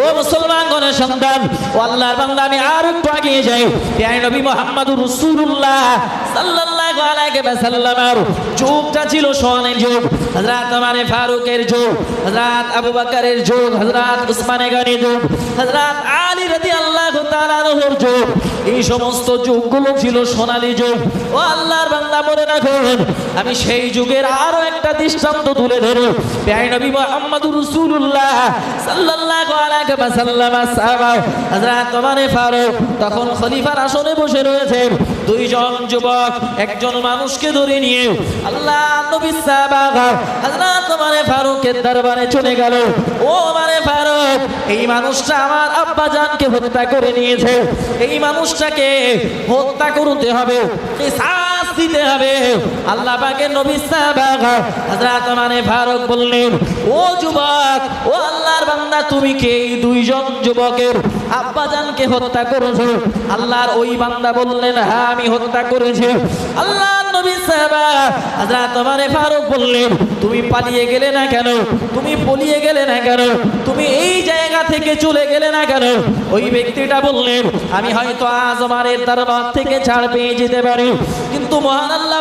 ও মুসলমান গণের সন্তান আল্লাহর বান্দা, আমি আর একটু এগিয়ে যাই। নবী মোহাম্মদুর রাসূলুল্লাহ সাল্লাল্লাহু আমি সেই যুগের আরও একটা দৃষ্টান্ত তুলে ধরো। ফারুক তখন খলিফার আসনে বসে রয়েছেন। দুইজন যুবক, একজন মানুষকে ধরে নিয়ে আল্লাহ নবী সাহাবা হযরত ওমর ফারুকের দরবারে চলে গেল। ও ওমর ফারুক, এই মানুষটা আমার আব্বা জানকে হত্যা করে নিয়েছে। এই মানুষটাকে হত্যা করতে হবে দিতে হবে। আল্লাহ পাকের নবী সাহাবা হযরত ওমর ফারুক বললেন, ও যুবক, ও আল্লাহর বান্দা, তুমি কে? এই দুইজন যুবকের আব্বাজানকে হত্যা করেছ। আল্লাহর ওই বান্দা বললেন হ্যাঁ আমি হত্যা করেছি। আল্লাহ চলে গেলে না কেন? ওই ব্যক্তিটা বললেন, আমি হয়তো থেকে ছাড় পেয়ে যেতে পারি। কিন্তু মহান আল্লাহ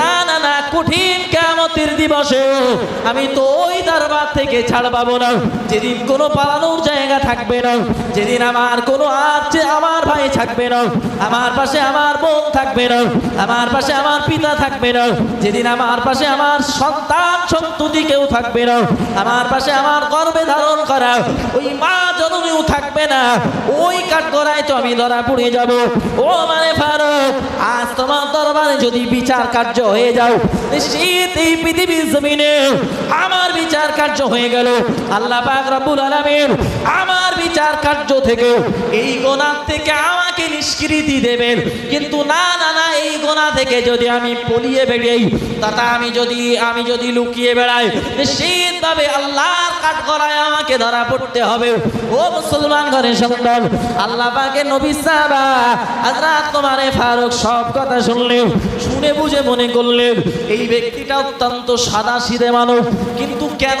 না না না, কঠিন কিয়ামতের দিবসে আমি তো ওই দরবার থেকে ছাড় পাবো না। যেদিন কোনো পালানোর জায়গা থাকবে না, যেদিন আমার কোনো আছে আমার ভাই থাকবে না, আমার পাশে আমার বোন থাকবে না, আমার পাশে আমার পিতা থাকবে না, যেদিন আমার পাশে আমার সন্তান সন্ততি কেউ থাকবে না, আমার পাশে আমার গর্বে ধারণ করা ওই মা জননীও থাকবে না, ওই কাঠগড়ায় তো আমি ধরা পড়ে যাব। ও মানে ফারুক, আজ তোমার দরবারে যদি বিচার কার্য হয়ে যাও, নিশ্চিত এই পৃথিবীর জমিনে আমার বিচার কার্য হয়ে গেল। আল্লাহ পাক রব্বুল আলামিন আমার বিচার কার্য থেকে এই গোনার থেকে আমাকে নিষ্কৃতি দেবেন। কিন্তু না না না, এই গোনা থেকে যদি আমি পলিয়ে বেরিয়ে তথা আমি যদি আমি যদি লুকিয়ে বেড়াই, নিশ্চিতভাবে আল্লাহর কাঠ করায় আমাকে ধরা পড়তে হবে। ও মুসলমান ঘরের সন্তান, আল্লাহ পাকে নবী সাহাবা হযরত তোমারে ফারুক সব কথা শুনলেন, শুনে বুঝে মনে করলেন, এই ব্যক্তিটা অত্যন্ত সাদা সিধে মানুষ কিন্তু কেন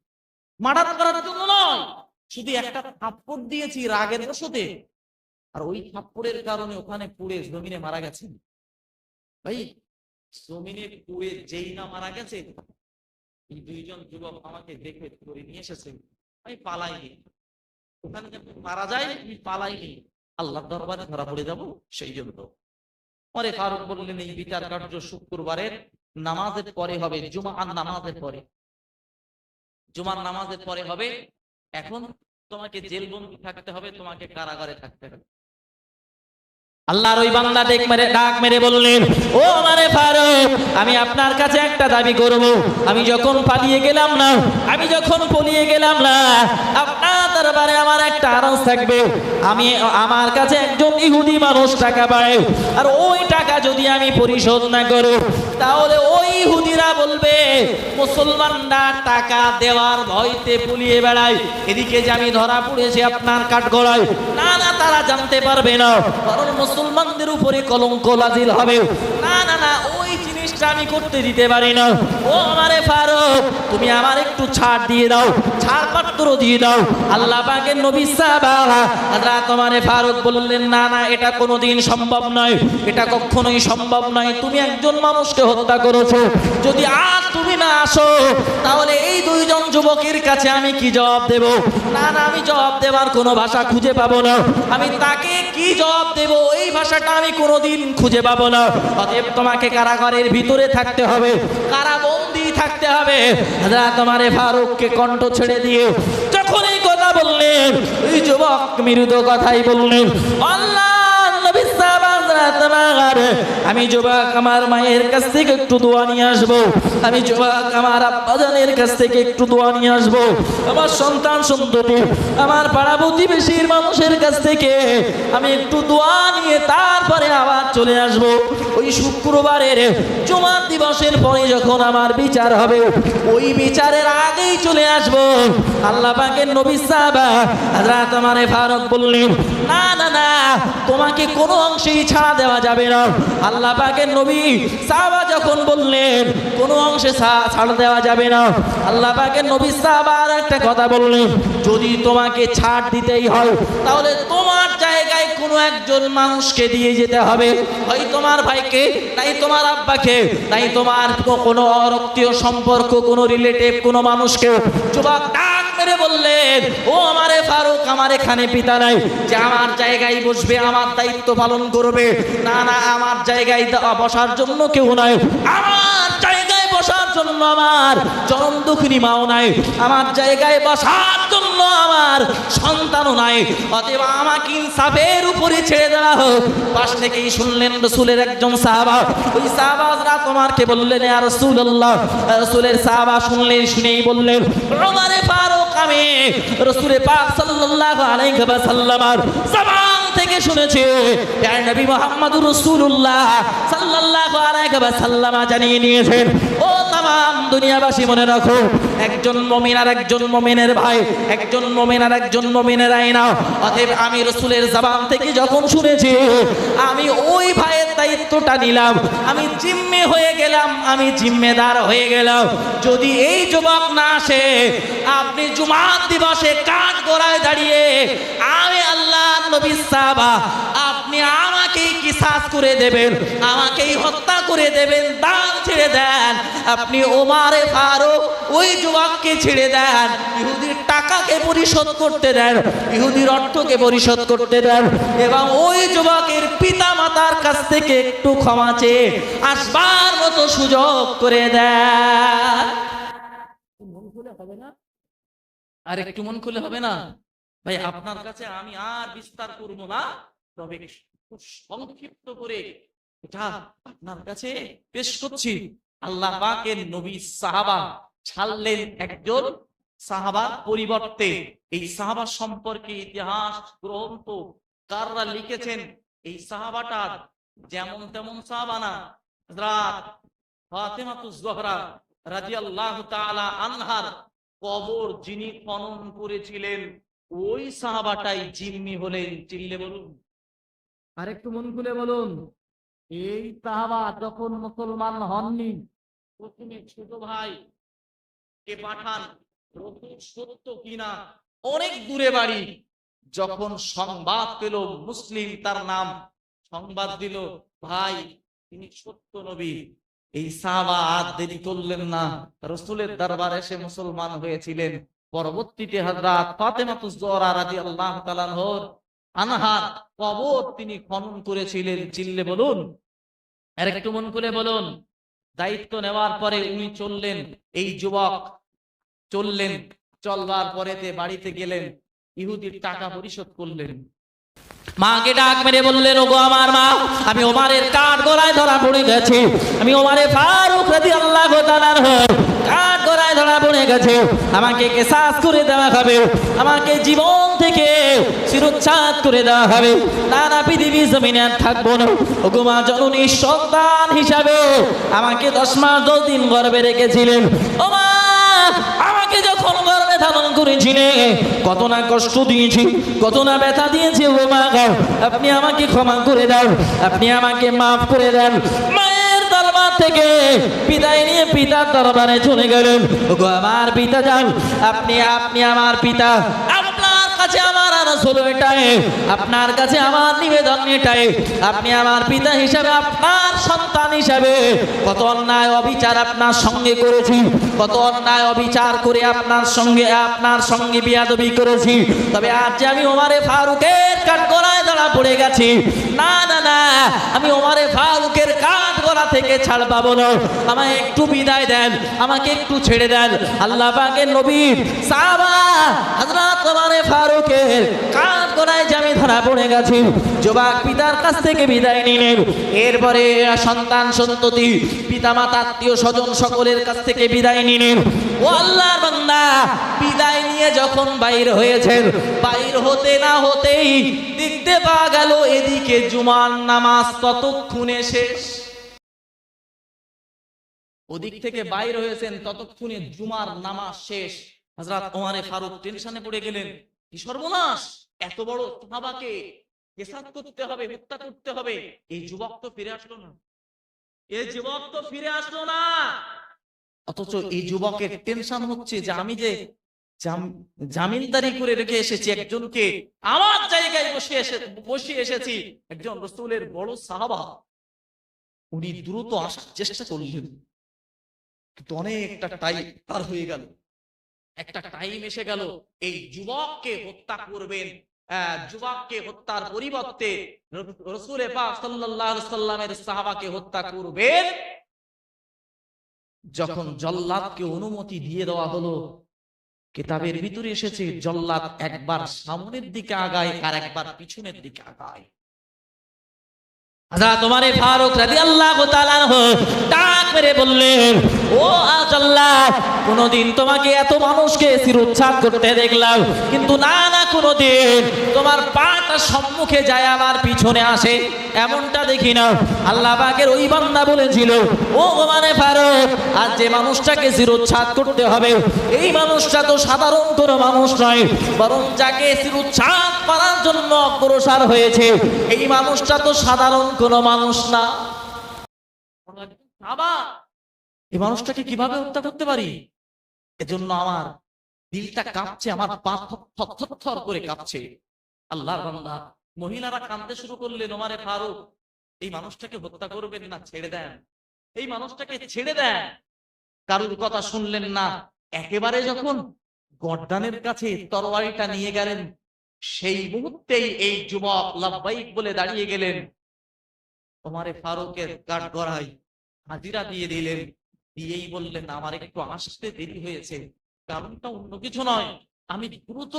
মার্ডার করার জন্য নয়। শুধু একটা থাপ্পড় দিয়েছি রাগের বসতে আর ওই থাপ্পড়ের কারণে ওখানে পুড়ে জমিনে মারা গেছেন ভাই, জমিনে পুড়ে যেই না মারা গেছে, এই দুইজন যুবক আমাকে দেখে ধরে নিয়ে এসেছে। আমি পালাইনি। ওখানে মারা যায়, আমি পালাইনি। আল্লাহ দরবারে ধরা পড়ে যাব সেই জন্য। পরে ফারুক বললেন, এই বিচার কার্য শুক্রবারের নামাজের পরে হবে, জুমার নামাজের পরে। জুমার নামাজের পরে হবে, এখন তোমাকে জেলবন্দি থাকতে হবে, তোমাকে কারাগারে থাকতে হবে। আল্লাহর ওই বান্দা দেখ মেরে, ডাক মেরে বললেন, ও মানে ফারুক, আমি আপনার কাছে একটা দাবি করব। আমি যখন পালিয়ে গেলাম না, আমি যখন পলিয়ে গেলাম না, আপনার দরবারে আমার একটা আরজ থাকবে। আমি আমার কাছে একজন ইহুদি মানুষ টাকা পায়, আর ওই টাকা যদি আমি পরিশোধ না করো তাহলে ওই ইহুদিরা বলবে, মুসলমানরা টাকা দেওয়ার ভয়তে পুলিয়ে বেড়ায়। এদিকে যে আমি ধরা পড়েছি আপনার কাঠগড়ায়, না না, তারা জানতে পারবে না। কারণ মুসলমানদের উপরে কলঙ্ক লাজিল হবে। না না না, ওই জিনিসটা আমি করতে দিতে পারি না। ও আমারে ফারুক, তুমি আমার একটু ছাড় দিয়ে দাও ছাড় পাত্র দিয়ে দাও। আল্লাহ পাকের নবী সাহাবা হযরত ওমর ফারুক বললেন, না না, এটা কোনোদিন সম্ভব নয়। এটা কখনোই সম্ভব নয়। তুমি একজন মানুষকে হত্যা করেছ। যদি আজ তুমি না আসো, তাহলে এই দুইজন যুবকের কাছে আমি কি জবাব দেব? না না, আমি জবাব দেওয়ার কোনো ভাষা খুঁজে পাবো না। আমি তাকে কি জবাব দেব? এই ভাষাটা আমি কোনোদিন খুঁজে পাবো না। অতএব তোমাকে কারাগারের ভিতরে থাকতে হবে, কারাবন্দি থাকতে হবে। হযরত ওমর ফারুককে কণ্ঠ ছেড়ে দিয়ে যখন এই কথা বললেন, এই যুবক মৃদু কথাই বললেন, আল্লাহ, নবী সাহাবা আমি যুবক আমার মায়ের কাছ থেকে একটু দোয়া নিয়ে আসব। আমি যুবক আমার আব্বাজানের কাছ থেকে একটু দোয়া নিয়ে আসব। আমার সন্তান সন্ততি, আমার পাড়া প্রতিবেশীর মানুষের কাছ থেকে আমি একটু দোয়া নিয়ে তারপরে আবার চলে আসব। ওই শুক্রবারের জমা দিবসের পরে যখন আমার বিচার হবে, ওই বিচারের আগেই চলে আসব। আল্লাহ পাকের নবী সাহাবা, হযরত আমারে ফারুক বললেন, না না না, তোমাকে কোনো অংশেই ছাড়া দেওয়া যাবে না। আল্লাহ পাকের নবী সাহাবা যখন বললেন, কোনো অংশে ছাড় দেওয়া যাবে না। আল্লাহ পাকের নবী সাহাবা আর একটা কথা বললেন, যদি তোমাকে ছাড় দিতেই হয়, তাহলে তোমার জায়গায় কোনো একজন মানুষকে দিয়ে যেতে হবে। হয় তোমার ভাইকে, নাই তোমার আব্বাকে, নাই তোমার কোনো রক্তীয় সম্পর্ক, কোনো রিলেটিভ কোনো মানুষকে, যুবক মেরে বললেন, ও আমারে ফারুক, আমার এখানে পিতা নাই। যে আমার জায়গায় বসবে, আমার দায়িত্ব পালন করবে। না না, আমার জায়গায় বসার জন্য কেউ নাই। আমার জায়গায় বসার জন্য আমার চরম দুঃখিনী মাও নাই। আমার জায়গায় বসার জন্য আমার সন্তানও নাই। অতএব আমাকে ইনসাফের উপরে ছেড়ে দেওয়া হোক। পাশ থেকেই শুনলেন রসুলের একজন সাহাবা। ওই সাহাবাজরা তোমারকে বললেন আর রসুল্লাহ রসুলের সাহাবা শুনলেন, শুনেই বললেন ওমারে ফারুক আমি পাক সাল্লাল্লাহু আলাইহি জবান থেকে শুনেছি নবী মুহাম্মদুর রাসূলুল্লাহ সাল্লাল্লাহু আলাইহি জানিয়ে নিয়েছেন ও তাম দুনিয়াবাসী মনে রাখো, একজন মুমিন আর একজন মুমিনের ভাই, একজন মুমিন আর একজন মুমিনের আইনা অতএব আমি রসুলের জবান থেকে যখন শুনেছি, আমি ওই ভাইয়ের দায়িত্বটা নিলাম। আমি জিম্মে হয়ে গেলাম, আমি জিম্মেদার হয়ে গেলাম। যদি এই যুবক না আসে, আপনি জুমার দিবসে কাঠ গোড়ায় দাঁড়িয়ে আমি আল্লাহ নবী সাহাবা আপনি আমাকেই কিসাস করে দেবেন, আমাকেই হত্যা করে দেবেন, দান ছেড়ে দেন। আপনি ওমারে ফারুক, ওই যুবককে ছেড়ে দেন। ইহুদির টাকাকে পরিশোধ করতে দেন, ইহুদির অর্থকে পরিশোধ করতে দেন। এবং ওই যুবকের পিতা মাতার কাছ থেকে একটু ক্ষমা চেয়ে আসবার মতো সুযোগ করে দেন। আর একটু মন খুলে হবে না? ভাই, আপনার কাছে আমি আর বিস্তার করব না। তবে খুব সংক্ষিপ্ত করে এটা আপনার কাছে পেশ করছি। আল্লাহ পাকের নবী সাহাবা ছাড়লেন একজন সাহাবার পরিবর্তে। এই সাহাবা সম্পর্কে ইতিহাস, গ্রন্থ, কাররা লিখেছেন। এই সাহাবাটা যেমন তেমন সাহাবা না। হযরত ফাতেমাতুজ জহরা রাদিয়াল্লাহু তাআলা আনহার কবর যিনি খনন করেছিলেন, ওই সাহাবাটাই জিম্মি হলেন। চিল্লে বলুন। আরেকটু মন খুলে বলুন। এই সাহাবা যখন মুসলমান হননি প্রথমে ছোট ভাই কে পাঠান রসুল সত্য কিনা? অনেক দূরে বাড়ি। যখন সংবাদ পেল মুসলিম তার নাম সংবাদ দিল ভাই তিনি সত্য নবী। এই সাহাবা আর দেরি করলেন না। রসুলের দরবার এসে মুসলমান হয়েছিলেন। পরবর্তীতে হযরত ফাতেমাতুজ জোহরা রাদিয়াল্লাহু তাআলা আনহার, কবর তিনি খনন করেছিলেন। চিল্লে বলুন। আর একটু মন করে বলুন। দায়িত্ব নেওয়ার পরে উনি চললেন। এই যুবক চললেন। চলবার পরেতে বাড়িতে গেলেন। ইহুদির টাকা পরিশোধ করলেন। মাকে ডাক মেরে বললেন, ওগো আমার মা, আমি ওমারের কাঠ গলায় ধরা পড়ে গেছি। আমি ওমারে ফারুক রাদি আল্লাহ কাঠ গলায় ধরা পড়ে গেছে। আমাকে কেসাস করে দেওয়া হবে। আমাকে জীবন থেকে শিরোচ্ছাদ করে দেওয়া হবে। না পৃথিবী জমিনে আর থাকব না। ওগো মা জননী সন্তান হিসাবে আমাকে দশ মাস দশ দিন গর্বে রেখেছিলেন। আমাকে যখন গর্বে ধারণ করেছিলে, কত না কষ্ট দিয়েছি, কত না ব্যথা দিয়েছি, ও মা আপনি আমাকে ক্ষমা করে দাও। আপনি আমাকে মাফ করে দেন। মায়ের থেকে বিদায় নিয়ে পিতার দরবারে চলে গেলেন। ওগো আমার পিতা যান, আপনি আপনি আমার পিতা। আপনার কাছে আমার আপনার কাছে আমার আমার পিতা হিসাবে, আপনার সন্তান হিসাবে কত অবিচার আপনার সঙ্গে করেছি অবিচার করে আপনার সঙ্গে আপনার সঙ্গে বিয়াদবি করেছি। তবে আজ যে আমি ওমারে ফারুকের কাঠ গলায় দাঁড়া পড়ে গেছি, না না না, আমি ওমারে ফারুকের কাঠ জ্বালা থেকে ছাড় পাবো না। আমায় একটু বিদায় দেন, আমাকে একটু ছেড়ে দেন। আল্লাহ পাকের নবী সাহাবা হযরত তোমারে ফারুকের কান কোনায় জামি ধরা পড়ে গেছে, যুবক পিতার কাছ থেকে বিদায় নিলেন। এরপরে সন্তান সন্ততি পিতা মাতা আত্মীয় স্বজন সকলের কাছ থেকে বিদায় নিলেন। ও আল্লাহর বান্দা, বিদায় নিয়ে যখন বাইর হয়েছেন, বাইর হতে না হতেই দেখতে পাওয়া গেল এদিকে জুমার নামাজ ততক্ষণে শেষ। ওদিক থেকে বাইর হয়েছেন ততক্ষণে জুমার নামাজ শেষ। হযরত ওমরে ফারুক টেনশনে পড়ে গেলেন, কি সর্বনাশ! এত বড় সাহাবাকে কেসাত করতে হবে, হত্যা করতে হবে। এই যুবক তো ফিরে আসলো না। এই যুবক তো ফিরে আসলো না। অথচ এই যুবকের টেনশন হচ্ছে যে আমি যে জামিনদারি করে রেখে এসেছি একজনকে, আমার জায়গায় বসে এসে, বসে এসেছি একজন রসুলের বড় সাহাবা। উনি দ্রুত আসার চেষ্টা করলেন। কিন্তু অনেকটা টাইম পার হয়ে গেল। একটা টাইম এসে গেল। এই যুবককে হত্যা করবেন যুবককে হত্যার পরিবর্তে রসুল সাল্লামের সাহাবাকে হত্যা করবেন। যখন জল্লাদকে অনুমতি দিয়ে দেওয়া হলো, কিতাবের ভিতরে এসেছে, জল্লাদ একবার সামনের দিকে আগায় আর একবার পিছনের দিকে আগায়। তোমার ফারুক আনহু ডাক মেরে বললেন, ও আল্লাহ, কোনদিন তোমাকে এত মানুষকে শিরোচ্ছাদ করতে দেখলাম, কিন্তু না না, কোনদিন তোমার পাটা সম্মুখে যায় আমার পিছনে আসে, এমনটা দেখি না। আল্লাহ পাকের ওই বান্দা বলেছিল, ও মানে ফারুক আর যে মানুষটাকে শিরোচ্ছাদ করতে হবে, এই মানুষটা তো সাধারণ কোনো মানুষ নয়, বরং যাকে শিরোচ্ছাদ করার জন্য অগ্রসর হয়েছে, এই মানুষটা তো সাধারণ কোনো মানুষ না। এই মানুষটাকে কীভাবে হত্যা করতে পারি? এজন্য আমার দিলটা কাঁপছে, আমার পা থর করে কাঁপছে। আল্লাহর বান্দা, মহিলারা কাঁদতে শুরু করলেন, ওমারে ফারুক, এই মানুষটাকে হত্যা করবেন না, ছেড়ে দেন। এই মানুষটাকে ছেড়ে দেন। কারুর কথা শুনলেন না। একেবারে যখন গর্দানের কাছে তরবারিটা নিয়ে গেলেন, সেই মুহূর্তেই এই যুবক লাভবাইক বলে দাঁড়িয়ে গেলেন। ওমারে ফারুকের কাঠ গড়াই হাজিরা দিয়ে দিলেন। দিয়েই বললেন, আমার একটু আসতে দেরি হয়েছে। কারণটা অন্য কিছু নয়। আমি দ্রুত,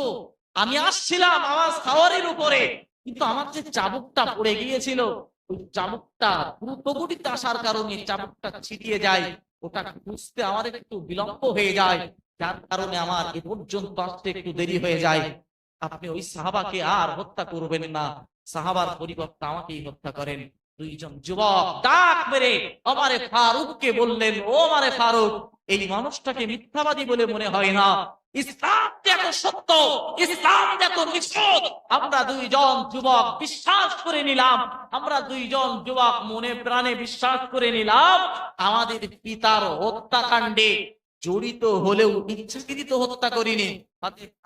আমি আসছিলাম আমার সাওয়ারের উপরে। কিন্তু আমার যে চাবুকটা পড়ে গিয়েছিল, ওই চাবুকটা দ্রুত আসার কারণে চাবুকটা ছিটিয়ে যায়। ওটা খুঁজতে আমার একটু বিলম্ব হয়ে যায়। যার কারণে আমার এ পর্যন্ত আসতে একটু দেরি হয়ে যায়। আপনি ওই সাহাবাকে আর হত্যা করবেন না। সাহাবার পরিবর্তে আমাকেই হত্যা করেন। দুইজন যুবক ডাক মেরে, আমারে ফারুককে বললেন, ও আমারে ফারুক, এই মানুষটাকে মিথ্যাবাদী বলে মনে হয় না। ইসলাম সত্য, ইসলাম আমরা দুইজন যুবক বিশ্বাস করে নিলাম, আমরা দুইজন যুবক মনে প্রাণে বিশ্বাস করে নিলাম, আমাদের পিতার হত্যাকাণ্ডে জড়িত হলেও ইচ্ছাকৃত হত্যা করিনি।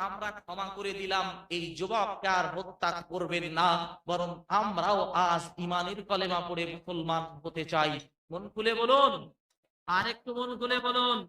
আমরা ক্ষমা করে দিলাম, এই যুবককে আর হত্যা করবেন না, বরং আমরাও আজ ইমানের কলেমা পড়ে মুসলমান হতে চাই। মন খুলে বলুন, আরেকটু মন খুলে বলুন।